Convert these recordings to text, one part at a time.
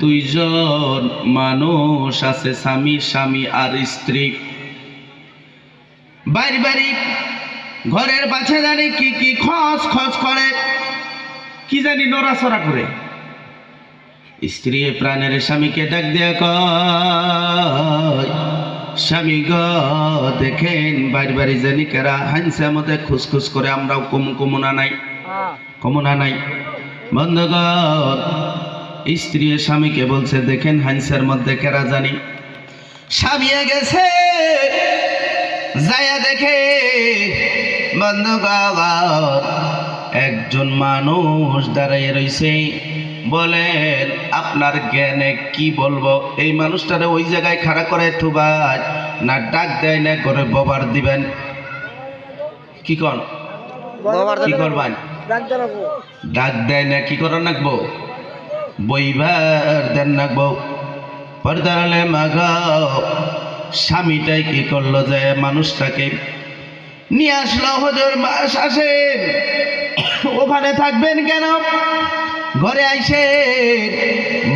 দুইজন মানুষ আছে স্বামী স্বামী আর স্ত্রী। বাড়ি বাড়ি ঘরের পাশে জানি কি কি খস খস করে। কি জানি নড়াচড়া করে। স্ত্রী প্রাণের স্বামীকে ডাক দেয়া কয় স্বামী গ দেখেন বাড়ি বাড়ি জানি কেরা হাইনসে আমাদের খুসখুস করে আমরাও কম কমনা নাই। কমনা নাই। বন্ধগণ স্ত্রী স্বামীকে বলছে দেখেন হাইনসের মধ্যে কেরা জানি? স্বামী গেছে যায়া দেখে বন্ধুগণ একজন মানুষ দাঁড়িয়ে রইছে। বলেন আপনার জ্ঞানে কি বলব? এই মানুষটারে ওই জায়গায় খাড়া করে থুবাই না ডাক দেয় না করে ববার দিবেন। কি কন? কি করবেন? ডাক দেয় না কি করার নাকবো? বইবার দেন নাকবো পর্দালে মাগ স্বামীটাই কি করল যে মানুষটাকে নিয়ে আসলো হজর মাস আসেন ওখানে থাকবেন কেন? ঘরে আইসে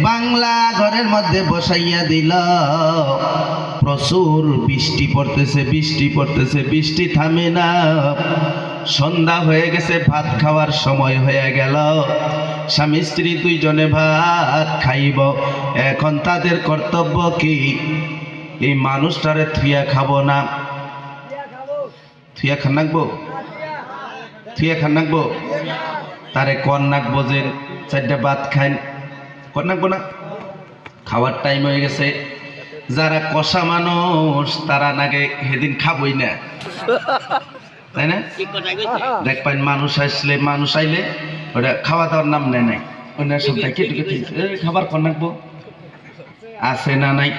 বাংলা ঘরের মধ্যে বসাইয়া দিল। প্রচুর বৃষ্টি পড়তেছে বৃষ্টি পড়তেছে, বৃষ্টি থামে না। সন্ধ্যা হয়ে গেছে, ভাত খাওয়ার সময় হয়ে গেল। স্বামী স্ত্রী দুইজনে ভাত খাইব। এখন তাদের কর্তব্য কি? এই মানুষটারে থুয়া খাব না? থুয়া খান নাকবো? থুয়া খান নাকবো? তারে কন নাকবো যে চারটা ভাত খাইন। কন নাকবো না? খাওয়ার টাইম হয়ে গেছে। যারা কষা মানুষ, তারা নাকি সেদিন খাবই না। তাই না? দেখ পাইন মানুষ আসলে মানুষ আইলে ওটা খাওয়া দাওয়ার নাম নেয় নাই। ওটা সব কেটে কেটে খাবার কন নাকবো আছে না নাই?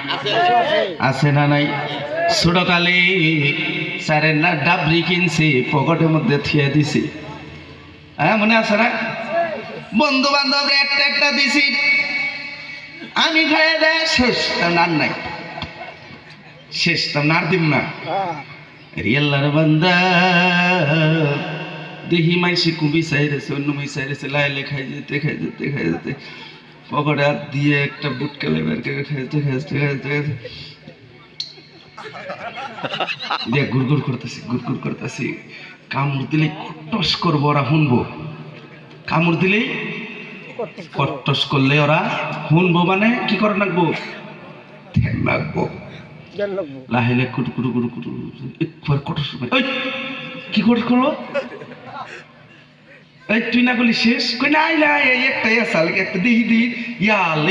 আছে। না নাই? ছোটকালে স্যারের না ডাবরি কিনছি পকেটের মধ্যে থিয়ে দিছি। হ্যাঁ মনে আছে না? বন্ধু বান্ধব একটা একটা দিছি। আমি খাইয়ে দেয় শেষ তার নাই। শেষ তার নার দিব না। রিয়াল্লার বান্দা দেখি মাইসে কুবি চাইরেছে অন্য মাই চাইরেছে লাইলে খাই যেতে খাই যেতে খাই যেতে। পকেটে দিয়ে একটা বুট কেলে বের করে খাই করতেছি গুড়গুড় করতেছি। কামড় দিলে কটস করব ওরা শুনব কামড় কটস করলে ওরা শুনব মানে কি করে রাখব ধ্যান লাহিলে কুটু কুটু কুটু কুটু একবার কি করে করল? এই, তুই না বলি শেষ? কই নাই নাই, এই একটাই আসাল একটা দিহি দিহি ইয়াল